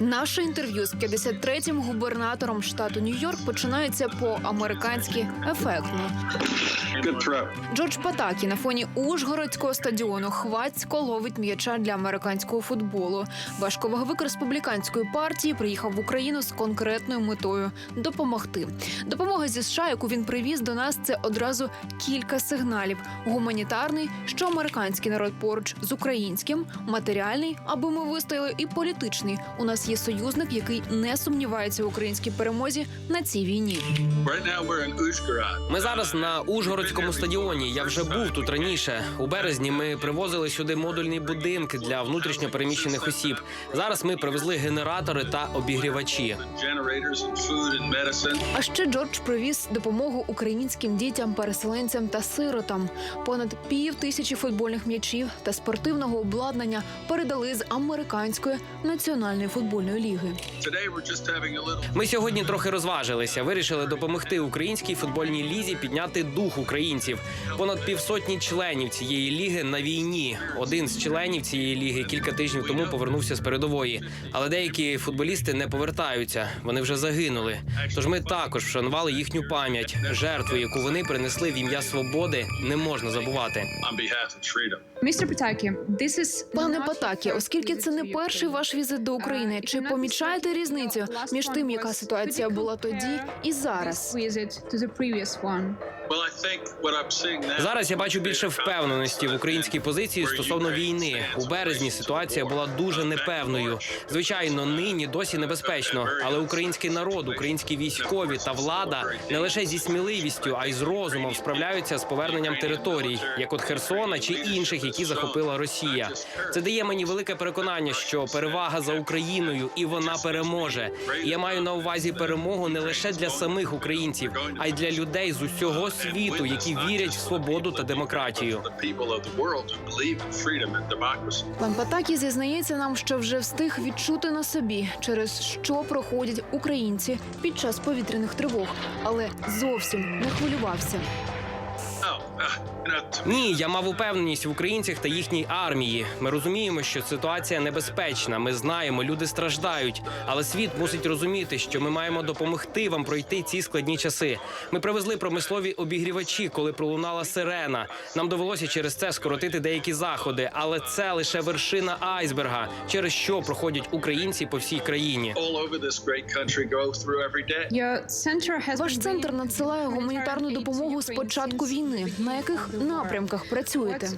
Наше інтерв'ю з 53-м губернатором штату Нью-Йорк починається по-американськи ефектно. Джордж Патакі на фоні Ужгородського стадіону хвацько ловить м'яча для американського футболу. Важковаговик республіканської партії приїхав в Україну з конкретною метою допомогти. Допомога зі США, яку він привіз до нас, це одразу кілька сигналів: гуманітарний, що американський народ поруч з українським, матеріальний, аби ми вистояли, і політичний. У нас є союзник, який не сумнівається в українській перемозі на цій війні. Ми зараз на Ужгородському стадіоні. Я вже був тут раніше. У березні ми привозили сюди модульні будинки для внутрішньо переміщених осіб. Зараз ми привезли генератори та обігрівачі. А ще Джордж привіз допомогу українським дітям, переселенцям та сиротам. Понад пів тисячі футбольних м'ячів та спортивного обладнання передали з американської національної футбольної ліги. Ми сьогодні трохи розважилися. Вирішили допомогти українській футбольній лізі підняти дух українців. Понад півсотні членів цієї ліги на війні. Один з членів цієї ліги кілька тижнів тому повернувся з передової. Але деякі футболісти не повертаються. Вони вже загинули. Тож ми також вшанували їхню пам'ять. Жертву, яку вони принесли в ім'я свободи, не можна забувати. On Патакі, this is Пане Патакі, оскільки це не перший ваш візит до України, чи помічаєте різницю між тим, яка ситуація була тоді і зараз? Зараз я бачу більше впевненості в українській позиції стосовно війни. У березні ситуація була дуже непевною. Звичайно, нині досі небезпечно, але український народ, українські військові та влада не лише зі сміливістю, а й з розумом справляються з поверненням територій, як от Херсона чи інших, які захопила Росія. Це дає мені велике переконання, що перевага за Україною і вона переможе. І я маю на увазі перемогу не лише для самих українців, а й для людей з усього світу, які вірять в свободу та демократію. Пан Патакі зізнається нам, що вже встиг відчути на собі, через що проходять українці під час повітряних тривог, але зовсім не хвилювався. Ні, я мав упевненість в українцях та їхній армії. Ми розуміємо, що ситуація небезпечна. Ми знаємо, люди страждають. Але світ мусить розуміти, що ми маємо допомогти вам пройти ці складні часи. Ми привезли промислові обігрівачі, коли пролунала сирена. Нам довелося через це скоротити деякі заходи, але це лише вершина айсберга, через що проходять українці по всій країні. Ваш центр надсилає гуманітарну допомогу з початку війни. На яких напрямках працюєте?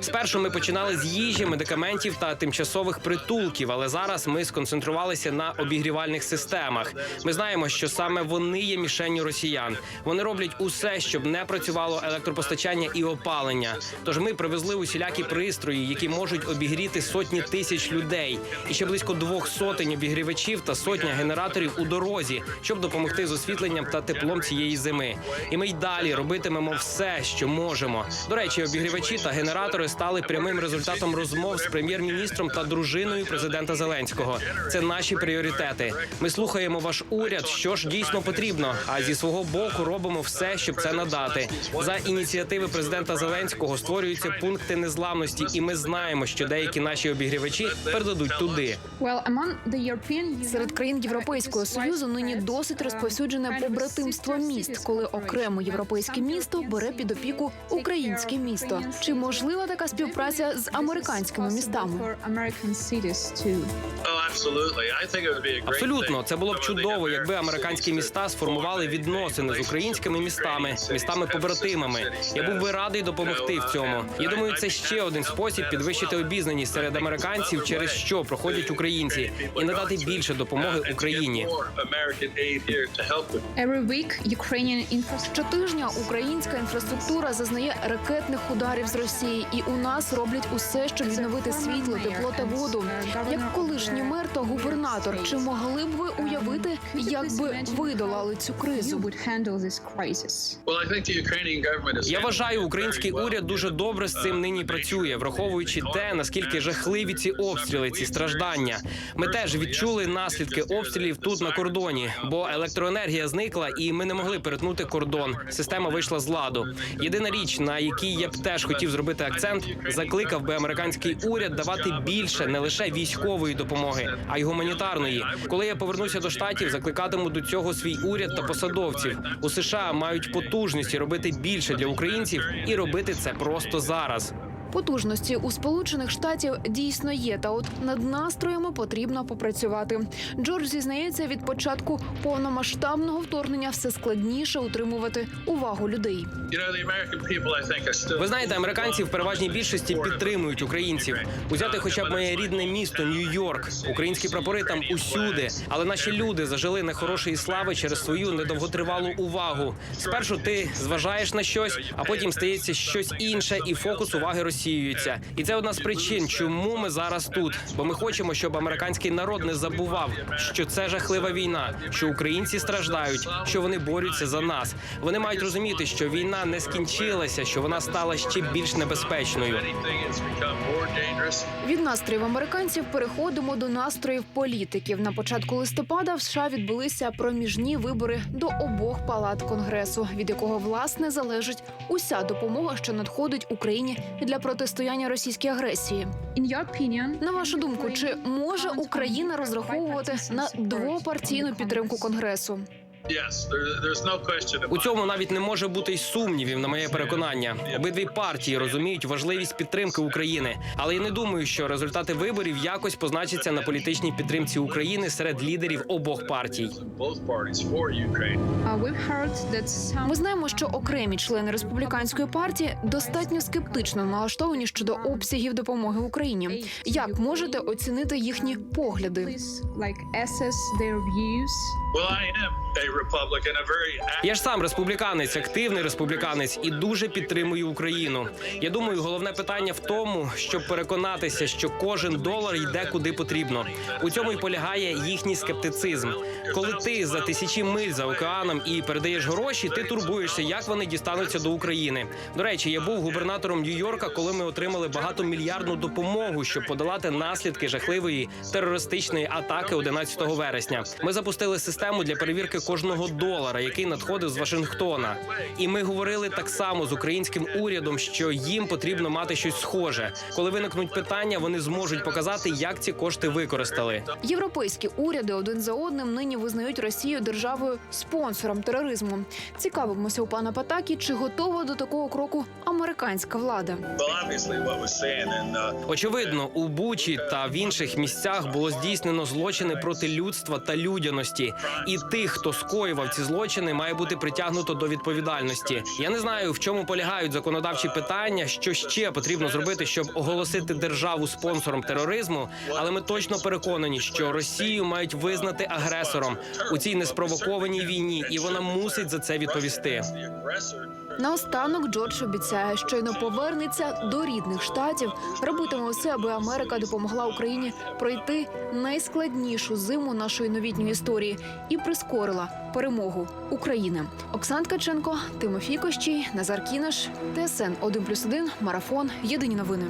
Спершу ми починали з їжі, медикаментів та тимчасових притулків, але зараз ми сконцентрувалися на обігрівальних системах. Ми знаємо, що саме вони є мішенню росіян. Вони роблять усе, щоб не працювало електропостачання і опалення. Тож ми привезли усілякі пристрої, які можуть обігріти сотні тисяч людей, і ще близько двох сотень обігрівачів та сотня генераторів у дорозі, щоб допомогти з освітленням та теплом цієї зими. І ми й далі робитимемо все, що можемо. До речі, обігрівачі та генератори стали прямим результатом розмов з прем'єр-міністром та дружиною президента Зеленського. Це наші пріоритети. Ми слухаємо ваш уряд, що ж дійсно потрібно. А зі свого боку робимо все, щоб це надати. За ініціативи президента Зеленського створюються пункти незламності, і ми знаємо, що деякі наші обігрівачі передадуть туди. Серед країн Європейського союзу нині досить розповсюджене побратимство міст, коли окремо європейське місто бере під опіку українське місто. Чи можлива така співпраця з американськими містами? Oh, Абсолютно, це було б чудово, якби американські міста сформували відносини з українськими містами, містами-побратимами. Я був би радий допомогти в цьому. Я думаю, це ще один спосіб підвищити обізнаність серед американців, через що проходять українці, і надати більше допомоги Україні. Ukrainian infrastructure Щотижня українська інфраструктура зазнає ракетних ударів з Росії, і у нас роблять усе, щоб відновити світло, тепло та воду. Як колишній мер та губернатор. Чи могли б ви уявити, як би ви долали цю кризу? Я вважаю, український уряд дуже добре з цим нині працює, враховуючи те, наскільки жахливі ці обстріли, ці страждання. Ми теж відчули наслідки обстрілів тут на кордоні, бо електроенергія зникла, і ми не могли перетнути кордон. Система вийшла з ладу. Єдина річ, на якій я б теж хотів зробити акцент, закликав би американський уряд давати більше не лише військової допомоги, а й гуманітарної. Коли я повернуся до штатів, закликатиму до цього свій уряд та посадовців. У США мають потужності робити більше для українців і робити це просто зараз. Потужності у Сполучених Штатів дійсно є, та от над настроями потрібно попрацювати. Джордж зізнається, від початку повномасштабного вторгнення все складніше утримувати увагу людей. Ви знаєте, американці в переважній більшості підтримують українців. Узяти хоча б моє рідне місто Нью-Йорк. Українські прапори там усюди. Але наші люди зажили нехорошої слави через свою недовготривалу увагу. Спершу ти зважаєш на щось, а потім стається щось інше, і фокус уваги розсіюється. І це одна з причин, чому ми зараз тут. Бо ми хочемо, щоб американський народ не забував, що це жахлива війна, що українці страждають, що вони борються за нас. Вони мають розуміти, що війна не скінчилася, що вона стала ще більш небезпечною. Від настроїв американців переходимо до настроїв політиків. На початку листопада в США відбулися проміжні вибори до обох палат конгресу, від якого власне залежить уся допомога, що надходить Україні для протистояння російській агресії. На вашу думку, чи може Україна розраховувати на двопартійну підтримку конгресу? Yes, there, there's no question У цьому навіть не може бути й сумнівів, на моє переконання. Обидві партії розуміють важливість підтримки України, але я не думаю, що результати виборів якось позначаться на політичній підтримці України серед лідерів обох партій. Ми знаємо, що окремі члени республіканської партії достатньо скептично налаштовані щодо обсягів допомоги Україні. Як можете оцінити їхні погляди? Я ж сам республіканець, активний республіканець, і дуже підтримую Україну. Я думаю, головне питання в тому, щоб переконатися, що кожен долар йде куди потрібно. У цьому й полягає їхній скептицизм. Коли ти за тисячі миль за океаном і передаєш гроші, ти турбуєшся, як вони дістануться до України. До речі, я був губернатором Нью-Йорка, коли ми отримали багатомільярдну допомогу, щоб подолати наслідки жахливої терористичної атаки 11 вересня. Ми запустили систему для перевірки кожного долара, який надходив з Вашингтона. І ми говорили так само з українським урядом, що їм потрібно мати щось схоже. Коли виникнуть питання, вони зможуть показати, як ці кошти використали. Європейські уряди один за одним нині визнають Росію державою спонсором тероризму. Цікавимося у пана Патакі, чи готова до такого кроку американська влада. Очевидно, у Бучі та в інших місцях було здійснено злочини проти людства та людяності. І тих, хто скоював ці злочини, має бути притягнуто до відповідальності. Я не знаю, в чому полягають законодавчі питання, що ще потрібно зробити, щоб оголосити державу спонсором тероризму. Але ми точно переконані, що Росію мають визнати агресором у цій неспровокованій війні, і вона мусить за це відповісти. Наостанок Джордж обіцяє, щойно повернеться до рідних штатів, робитиме все, аби Америка допомогла Україні пройти найскладнішу зиму нашої новітньої історії і прискорила перемогу України. Оксан Ткаченко, Тимофій Кощій, Назар Кінаш, ТСН 1+,1, Марафон. Єдині новини.